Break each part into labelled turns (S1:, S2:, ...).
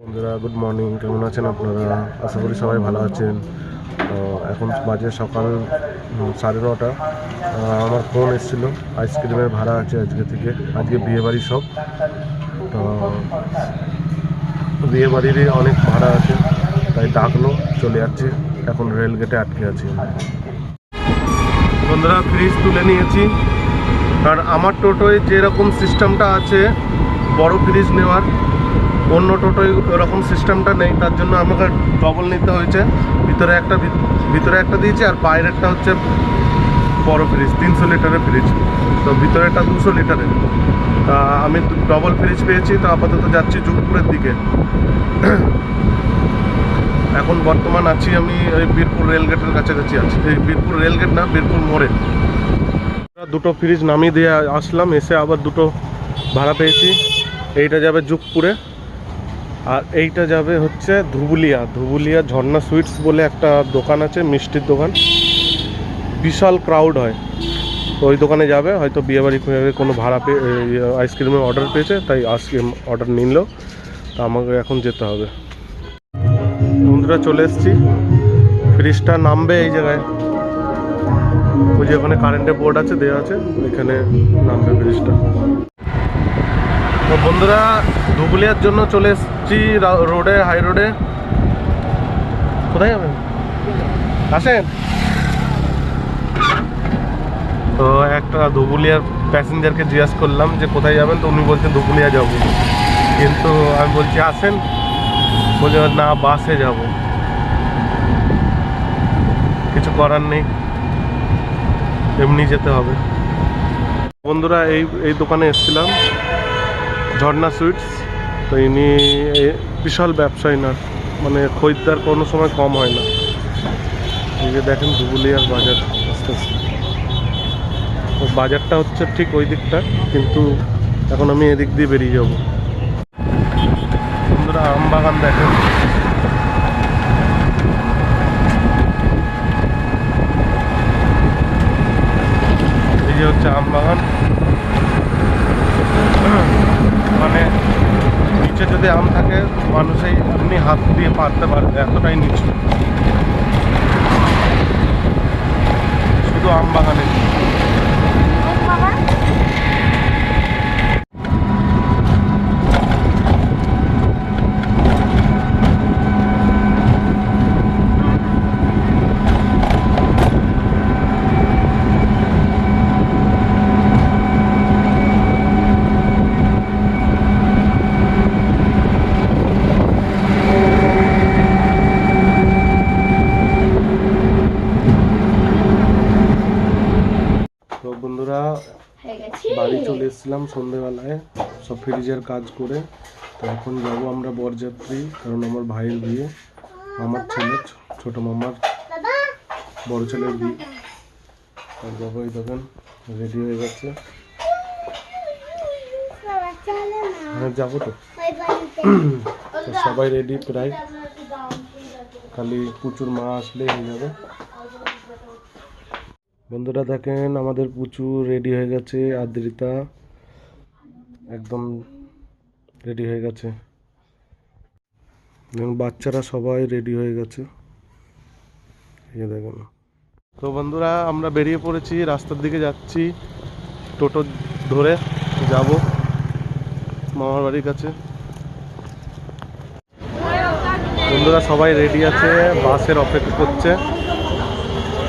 S1: বন্ধুরা good morning কেমন আছেন আপনারা? আশা করি সবাই ভালো আছেন। তো এখন বাজে সকাল সাড়ে নটা। আমার ফোন এসেছিল, আইসক্রিমের ভাড়া আছে আজকে থেকে। আজকে বিয়ে বাড়ি সব। তো বিয়ে বাড়িরই অনেক ভাড়া আছে, তাই ডাকলো, চলে যাচ্ছে। এখন রেল গেটে আটকে আছি। বন্ধুরা ফ্রিজ তুলে নিয়েছি। আর আমার টোটোয় যেরকম সিস্টেমটা আছে, বড় ফ্রিজ নেওয়ার অন্য টোটোয় ওরকম সিস্টেমটা নেই, তার জন্য আমাকে ডবল নিতে হয়েছে। ভিতরে একটা ভিতরে একটা দিয়েছি আর বাইরেরটা হচ্ছে বড় ফ্রিজ তিনশো লিটারের ফ্রিজ তো ভিতরেটা দুশো লিটারের। তা আমি ডবল ফ্রিজ পেয়েছি, তো আপাতত যাচ্ছি যুগপুরের দিকে। এখন বর্তমান আছি আমি ওই বীরপুর রেলগেটের কাছাকাছি আছি। এই বীরপুর রেলগেট না, বীরপুর মোড়ে। দুটো ফ্রিজ নামিয়ে দিয়ে আসলাম, এসে আবার দুটো ভাড়া পেয়েছি। এইটা যাবে যুগপুরে আর এইটা যাবে হচ্ছে ধুবুলিয়া ধুবুলিয়া ঝর্ণা সুইটস বলে একটা দোকান আছে, মিষ্টির দোকান। বিশাল ক্রাউড হয়। তো ওই দোকানে যাবে, হয়তো বিয়েবাড়ি কোনো ভাড়া পেয়ে আইসক্রিমের অর্ডার পেয়েছে, তাই আইসক্রিম অর্ডার নিল। তা আমাকে এখন যেতে হবে। বন্ধুরা চলে এসেছি। ফ্রিজটা নামবে এই জায়গায়। ওই যে ওখানে কারেন্টের বোর্ড আছে, দেওয়া আছে, এখানে নামবে ফ্রিজটা তো বন্ধুরা ধুবুলিয়ার জন্য চলে এসেছি রোডে হাই রোডে কোথায় যাবেন? আসেন। তো একটা ধুবুলিয়ার প্যাসেঞ্জারকে জিজ্ঞাসা করলাম যে কোথায় যাবেন? তো উনি বলছেন, ধুবুলিয়া যাব। কিন্তু আমি বলছি, আসেন। বলছে, না, বাসে যাব। কিছু করার নেই। এমনি যেতে হবে। বন্ধুরা, এই এই দোকানে এসেছিলাম। ঝর্ণা সুইটস। তো ইনি বিশাল ব্যবসায়ী না মানে খরিদ্দার কোনো সময় কম হয় না। এই দেখেন ধুবুলিয়ার বাজার আস্তে আস্তে। বাজারটা হচ্ছে ঠিক ওই দিকটা, কিন্তু এখন আমি এদিক দিয়ে বেরিয়ে যাব। বন্ধুরা আম বাগান দেখেন এই যে হচ্ছে আম বাগান মানে আম থাকে মানুষই আপনি হাত দিয়ে পারতে পারবে এতটাই নিচু। শুধু আম বাগানে তো বন্ধুরা
S2: হয়ে গেছি
S1: বাড়ি চলে এসেছিলাম সন্ধেবেলায়। সব ফ্রিজের কাজ করে। তো এখন যাব আমরা বরযাত্রী, কারণ আমার ভাইয়ের বিয়ে। আমার ছেলে ছোট মামার বড় ছেলের বিয়ে। আর যাব এই দেখেন রেডি হয়ে গেছে। হ্যাঁ যাব তো। সবাই রেডি প্রায়। খালি প্রচুর মা আসলে হয়ে যাবে। বন্ধুরা দেখেন, আমাদের প্রচুর রেডি হয়ে গেছে, আদ্রিতা একদম রেডি হয়ে গেছে। এবং বাচ্চারা সবাই রেডি হয়ে গেছে। দেখেন। তো বন্ধুরা, আমরা বেরিয়ে পড়েছি, রাস্তার দিকে যাচ্ছি, টোটো ধরে যাব মামার বাড়ির কাছে। বন্ধুরা সবাই রেডি আছে, বাসের অপেক্ষা করছে।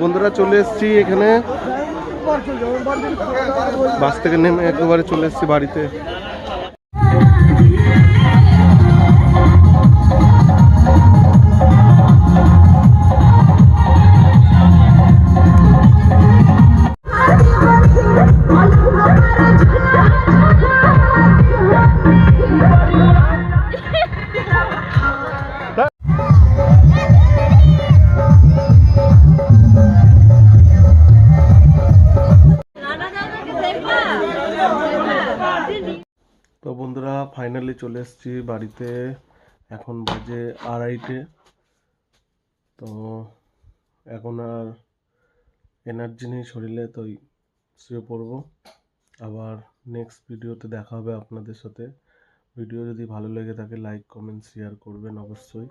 S1: বন্ধুরা চলে এসছি এখানে। বাস থেকে নেমে একেবারে চলে এসছি বাড়িতে। তো বন্ধুরা ফাইনালি চলে এসেছি বাড়িতে। এখন বাজে আড়াইটে। তো এখন আর এনার্জি নেই শরীরে তো শুয়ে পড়ব। আবার নেক্সট ভিডিওতে দেখা হবে আপনাদের সাথে। ভিডিও যদি ভালো লেগে থাকে লাইক কমেন্ট শেয়ার করবেন অবশ্যই।